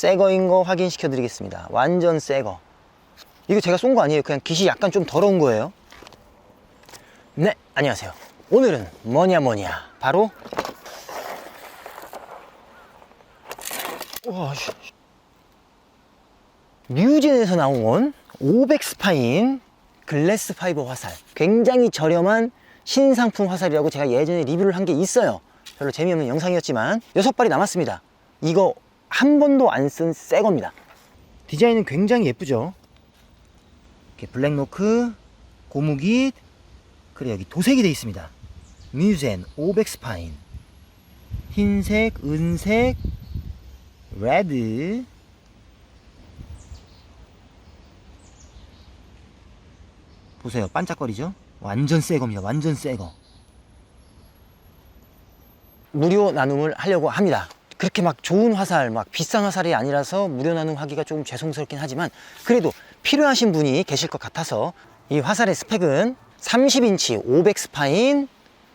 새 거인 거 확인시켜 드리겠습니다. 완전 새 거. 이거 제가 쏜 거 아니에요. 그냥 깃이 약간 좀 더러운 거예요. 네, 안녕하세요. 오늘은 뭐냐 뭐냐. 바로 우와, 씨. 뮤진에서 나온 500 스파인 글래스 파이버 화살. 굉장히 저렴한 신상품 화살이라고 제가 예전에 리뷰를 한 게 있어요. 별로 재미없는 영상이었지만 여섯 발이 남았습니다. 이거 한 번도 안 쓴 새 겁니다. 디자인은 굉장히 예쁘죠. 이렇게 블랙노크, 고무깃, 그리고 여기 도색이 되어 있습니다. 뮤젠 500 스파인. 흰색, 은색, 레드, 보세요. 반짝거리죠? 완전 새 겁니다. 완전 새 거. 무료 나눔을 하려고 합니다. 그렇게 막 좋은 화살, 막 비싼 화살이 아니라서 무료 나눔하기가 조금 죄송스럽긴 하지만 그래도 필요하신 분이 계실 것 같아서 이 화살의 스펙은 30인치 500 스파인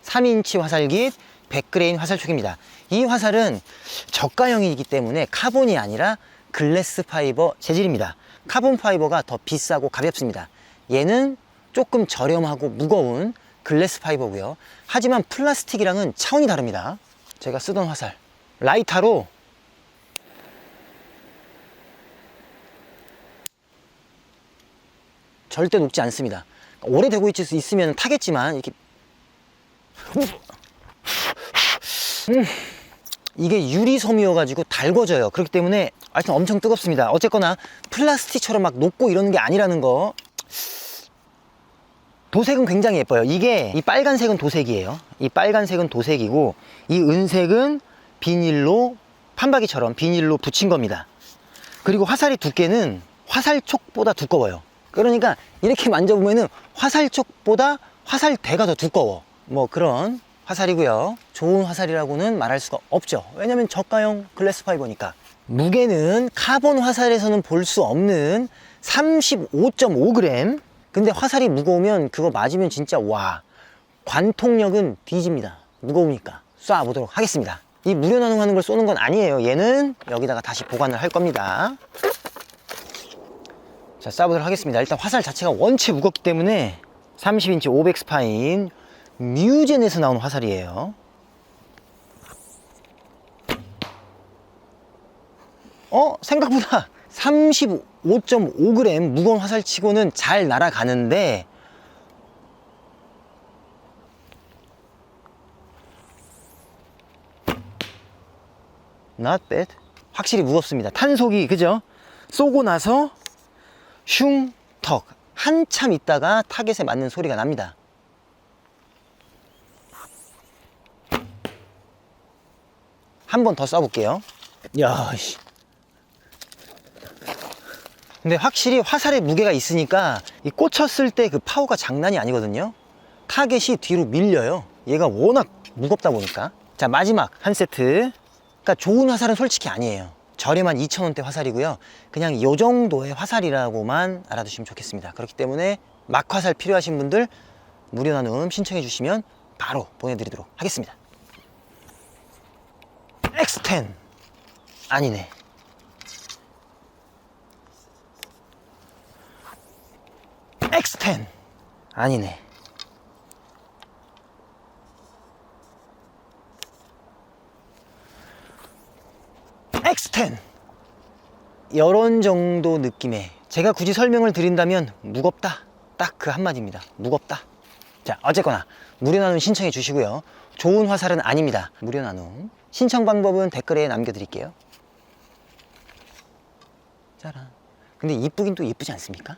3인치 화살깃 100그레인 화살촉입니다. 이 화살은 저가형이기 때문에 카본이 아니라 글래스 파이버 재질입니다. 카본 파이버가 더 비싸고 가볍습니다. 얘는 조금 저렴하고 무거운 글래스 파이버고요. 하지만 플라스틱이랑은 차원이 다릅니다. 제가 쓰던 화살 라이타로 절대 녹지 않습니다. 오래 되고 있을 수 있으면 타겠지만 이렇게 음, 이게 유리섬이어가지고 달궈져요. 그렇기 때문에 하여튼 엄청 뜨겁습니다. 어쨌거나 플라스틱처럼 막 녹고 이러는 게 아니라는 거. 도색은 굉장히 예뻐요. 이게 이 빨간색은 도색이에요. 이 빨간색은 도색이고 이 은색은 비닐로 판박이처럼 비닐로 붙인 겁니다. 그리고 화살이 두께는 화살촉보다 두꺼워요. 그러니까 이렇게 만져보면은 화살촉보다 화살대가 더 두꺼워. 뭐 그런 화살이고요. 좋은 화살이라고는 말할 수가 없죠. 왜냐면 저가형 글래스 파이버니까. 무게는 카본 화살에서는 볼 수 없는 35.5g. 근데 화살이 무거우면 그거 맞으면 진짜 와. 관통력은 뒤집니다. 무거우니까. 쏴보도록 하겠습니다. 이 무료 나눔하는 걸 쏘는 건 아니에요. 얘는 여기다가 다시 보관을 할 겁니다. 자, 쏴보도록 하겠습니다. 일단 화살 자체가 원체 무겁기 때문에 30인치 500 스파인 뮤젠에서 나온 화살이에요. 어? 생각보다 35.5g 무거운 화살 치고는 잘 날아가는데 not bad. 확실히 무겁습니다. 탄속이 그죠? 쏘고 나서 슝, 턱 한참 있다가 타겟에 맞는 소리가 납니다. 한 번 더 쏴볼게요. 야, 씨. 근데 확실히 화살에 무게가 있으니까 이 꽂혔을 때 그 파워가 장난이 아니거든요. 타겟이 뒤로 밀려요. 얘가 워낙 무겁다 보니까. 자, 마지막 한 세트. 그러니까 좋은 화살은 솔직히 아니에요. 저렴한 2,000원대 화살이고요. 그냥 요 정도의 화살이라고만 알아두시면 좋겠습니다. 그렇기 때문에 막 화살 필요하신 분들 무료 나눔 신청해 주시면 바로 보내드리도록 하겠습니다. X10 아니네. X10 아니네. X10 이런 정도 느낌의 제가 굳이 설명을 드린다면 무겁다. 딱 그 한마디입니다. 무겁다. 자 어쨌거나 무료 나눔 신청해 주시고요. 좋은 화살은 아닙니다. 무료 나눔. 신청 방법은 댓글에 남겨 드릴게요. 짜란. 근데 이쁘긴 또 이쁘지 않습니까?